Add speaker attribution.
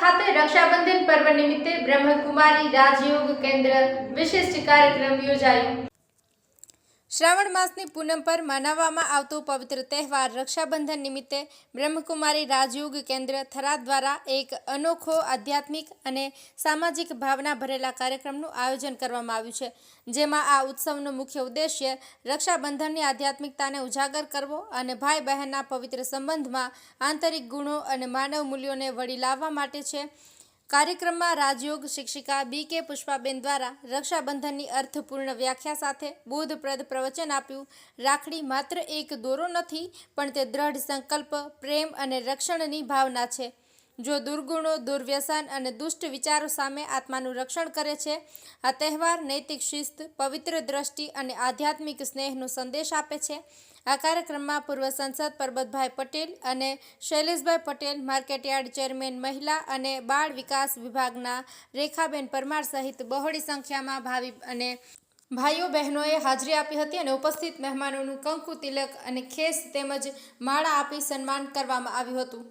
Speaker 1: ખાતે રક્ષાબંધન પર્વ નિમિત્તે બ્રહ્મકુમારી રાજયોગ કેન્દ્ર વિશિષ્ટ કાર્યક્રમ યોજાયો. શ્રાવણ માસની પૂનમ પર મનાવવામાં આવતો પવિત્ર તહેવાર રક્ષાબંધન નિમિત્તે બ્રહ્મકુમારી રાજયોગ કેન્દ્ર થરાદ દ્વારા એક અનોખો આધ્યાત્મિક અને સામાજિક ભાવના ભરેલા કાર્યક્રમનું આયોજન કરવામાં આવ્યું છે. જેમાં આ ઉત્સવનો મુખ્ય ઉદ્દેશ્ય રક્ષાબંધનની આધ્યાત્મિકતાને ઉજાગર કરવો અને ભાઈ બહેનના પવિત્ર સંબંધમાં આંતરિક ગુણો અને માનવ મૂલ્યોને વળી લાવવા માટે છે. કાર્યક્રમમાં રાજયોગ શિક્ષિકા બી કે પુષ્પાબેન દ્વારા રક્ષાબંધનની અર્થપૂર્ણ વ્યાખ્યા સાથે બોધપ્રદ પ્રવચન આપ્યું. રાખડી માત્ર એક દોરો નથી, પણ તે દ્રઢ સંકલ્પ, પ્રેમ અને રક્ષણની ભાવના છે. જો દુર્ગુણો, દુર્વ્યસન અને દુષ્ટ વિચારો સામે આત્માનું રક્ષણ કરે છે, આ તહેવાર નૈતિક શિસ્ત, પવિત્ર દ્રષ્ટિ અને આધ્યાત્મિક સ્નેહનો સંદેશ આપે છે. આ કાર્યક્રમમાં પૂર્વ સંસદ પરબતભાઈ પટેલ અને શૈલેષભાઈ પટેલ, માર્કેટયાર્ડ ચેરમેન મહિલા અને બાળ વિકાસ વિભાગના રેખાબેન પરમાર સહિત બહોળી સંખ્યામાં ભાવિ અને ભાઈઓ બહેનોએ હાજરી આપી હતી અને ઉપસ્થિત મહેમાનોનું કંકુ તિલક અને ખેસ તેમજ માળા આપી સન્માન કરવામાં આવ્યું હતું.